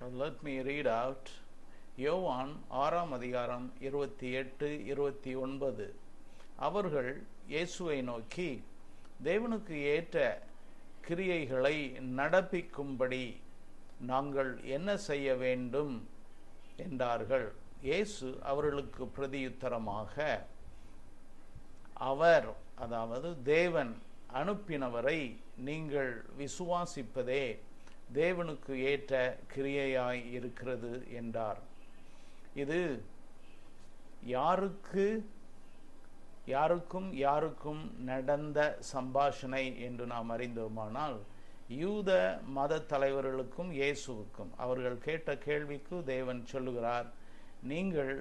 Let me read out யோவான் ஆறாம் அதிகாரம் இருபத்தி எட்டு இருபத்தி ஒன்பது. அவர்கள் இயேசுவை நோக்கி தேவனுக்கு ஏற்ற கிரியைகளை நடப்பிக்கும்படி நாங்கள் என்ன செய்ய வேண்டும்? என்றார்கள். இயேசு அவர்களுக்கு பிரதியுத்தரமாக அவர் அதாவது தேவன் அனுப்பினவரை நீங்கள் விசுவாசிப்பதே தேவனுக்கு ஏற்ற கிரியையாய் இருக்கிறது என்றார். இது யாருக்கு யாருக்கும் யாருக்கும் நடந்த சம்பாஷணை என்று நாம் அறிந்தோமானால் யூத மத தலைவர்களுக்கும் இயேசுவுக்கும். அவர்கள் கேட்ட கேள்விக்கு தேவன் சொல்லுகிறார் நீங்கள்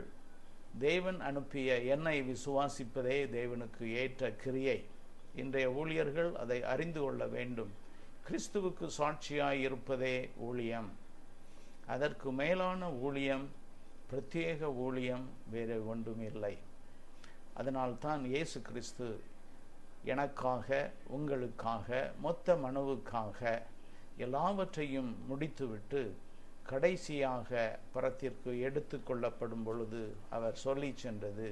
தேவன் அனுப்பிய என்னை விசுவாசிப்பதே தேவனுக்கு ஏற்ற கிரியை. இன்றைய ஊழியர்கள் அதை அறிந்து கொள்ள வேண்டும். கிறிஸ்துவுக்கு சாட்சியாய் இருப்பதே ஊழியம். அதற்கு மேலான ஊழியம் பிரத்யேக ஊழியம் வேறு ஒன்றும் இல்லை. அதனால்தான் இயேசு கிறிஸ்து எனக்காக உங்களுக்காக மொத்த மனுவுக்காக எல்லாவற்றையும் முடித்துவிட்டு கடைசியாக பரத்திற்கு எடுத்து கொள்ளப்படும் பொழுது அவர் சொல்லி சென்றது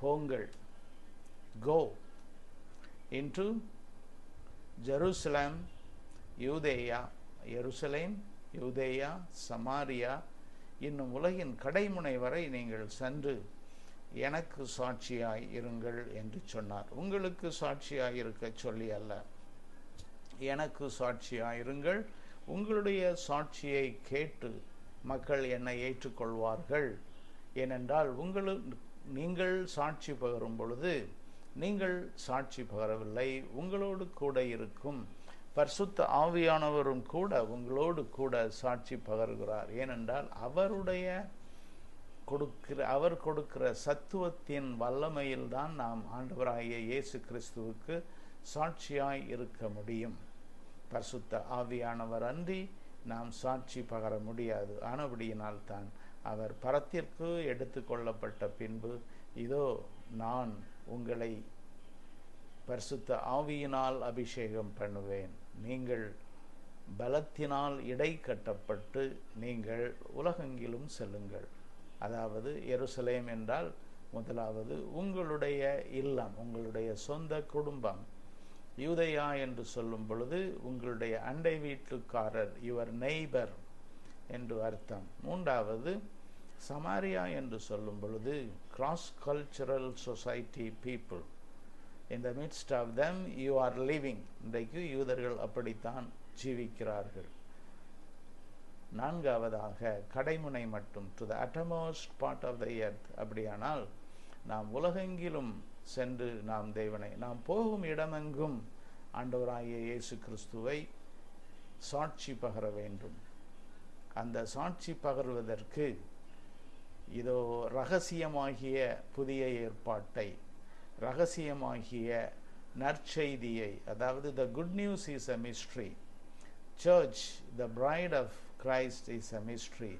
போங்கள் கோ இன்டு ஜெருசலம் யூதேயா எருசலேம் யூதேயா சமாரியா இன்னும் உலகின் கடைமுனை வரை நீங்கள் சென்று எனக்கு சாட்சியாய் இருங்கள் என்று சொன்னார். உங்களுக்கு சாட்சியாய் இருக்க சொல்லி அல்ல. எனக்கு சாட்சியாய் இருங்கள். உங்களுடைய சாட்சியை கேட்டு மக்கள் என்னை ஏற்றுக்கொள்வார்கள். ஏனென்றால் உங்களு நீங்கள் சாட்சி பகரும் பொழுது நீங்கள் சாட்சி பகரவில்லை உங்களோடு கூட இருக்கும். பரிசுத்த ஆவியானவரும் கூட உங்களோடு கூட சாட்சி பகர்கிறார். ஏனென்றால் அவருடைய கொடுக்கிற அவர் கொடுக்கிற சத்துவத்தின் வல்லமையில் தான் நாம் ஆண்டவராகிய இயேசு கிறிஸ்துவுக்கு சாட்சியாய் இருக்க முடியும். பரிசுத்த ஆவியானவர் அன்றி நாம் சாட்சி பகர முடியாது. ஆனபடியினால் தான் அவர் பரத்திற்கு எடுத்து கொள்ளப்பட்ட பின்பு இதோ நான் உங்களை பரிசுத்த ஆவியினால் அபிஷேகம் பண்ணுவேன். நீங்கள் பலத்தினால் இடை கட்டப்பட்டு நீங்கள் உலகெங்கிலும் செல்லுங்கள். அதாவது எருசலேம் என்றால் முதலாவது உங்களுடைய இல்லம் உங்களுடைய சொந்த குடும்பம். யூதையா என்று சொல்லும் பொழுது உங்களுடைய அண்டை வீட்டுக்காரர் யுவர் நெய்பர். என்று அர்த்தம். மூன்றாவது சமாரியா என்று சொல்லும் பொழுது cross cultural society people in the midst of them you are living இன்றைக்கு யூதர்கள் அப்படித்தான் ஜீவிக்கிறார்கள். நான்காவதாக கடைமுனை மட்டும் to the uttermost part of the earth அப்படியானால் நாம் உலகெங்கிலும் சென்று நாம் தேவனை நாம் போகும் இடமெங்கும் ஆண்டவராகிய இயேசு கிறிஸ்துவை சாட்சி பகர வேண்டும். அந்த சாட்சி பகர்வதற்கு இதோ ரகசியமாகிய புதிய ஏற்பாட்டை ரகசியமாகிய நற்செய்தியை அதாவது the good news is a mystery church the bride of Christ is a mystery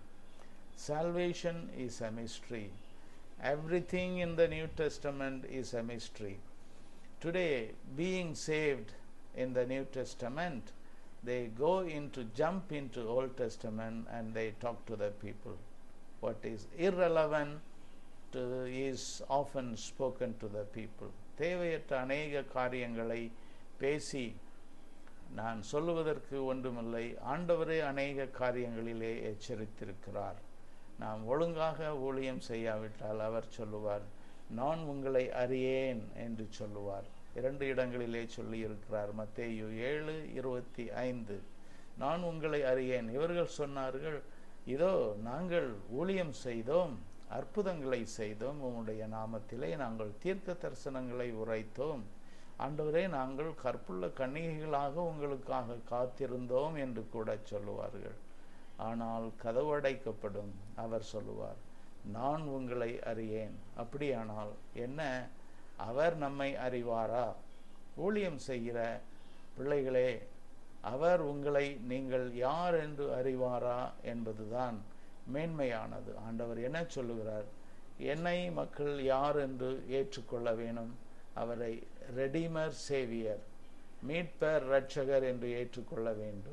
salvation is a mystery everything in the New Testament is a mystery. Today, being saved in the New Testament, they go into jump into Old Testament and they talk to the people. What is irrelevant to, is often spoken to the people. தேவையற்ற அநேக காரியங்களை பேசி நான் சொல்லுவதற்கு ஒன்றுமில்லை ஆண்டவரே அநேக காரியங்களிலே எச்சரித்திருக்கிறார் நாம் ஒழுங்காக ஊழியம் செய்யாவிட்டால் அவர் சொல்லுவார் நான் உங்களை அறியேன் என்று சொல்லுவார் இரண்டு இடங்களிலே சொல்லி இருக்கிறார் மத்தேயு ஏழு இருபத்தி ஐந்து. நான் உங்களை அறியேன். இவர்கள் சொன்னார்கள் இதோ நாங்கள் ஊழியம் செய்தோம் அற்புதங்களை செய்தோம் உம்முடைய நாமத்திலே நாங்கள் தீர்க்க தரிசனங்களை உரைத்தோம். ஆண்டவரே நாங்கள் கற்புள்ள கன்னிகைகளாக உங்களுக்காக காத்திருந்தோம் என்று கூட சொல்லுவார்கள். ஆனால் கதவடைக்கப்படும் அவர் சொல்லுவார். நான் உங்களை அறியேன். அப்படியானால் என்ன? அவர் நம்மை அறிவாரா? ஊழியம் செய்கிற பிள்ளைகளே அவர் உங்களை நீங்கள் யார் என்று அறிவாரா என்பதுதான் மேன்மையானது. ஆண்டவர் என்ன சொல்லுகிறார்? என்னை மக்கள் யார் என்று ஏற்றுக்கொள்ள வேணும்? அவரை ரெடிமர் சேவியர் மீட்பர் ரட்சகர் என்று ஏற்றுக்கொள்ள வேண்டும்.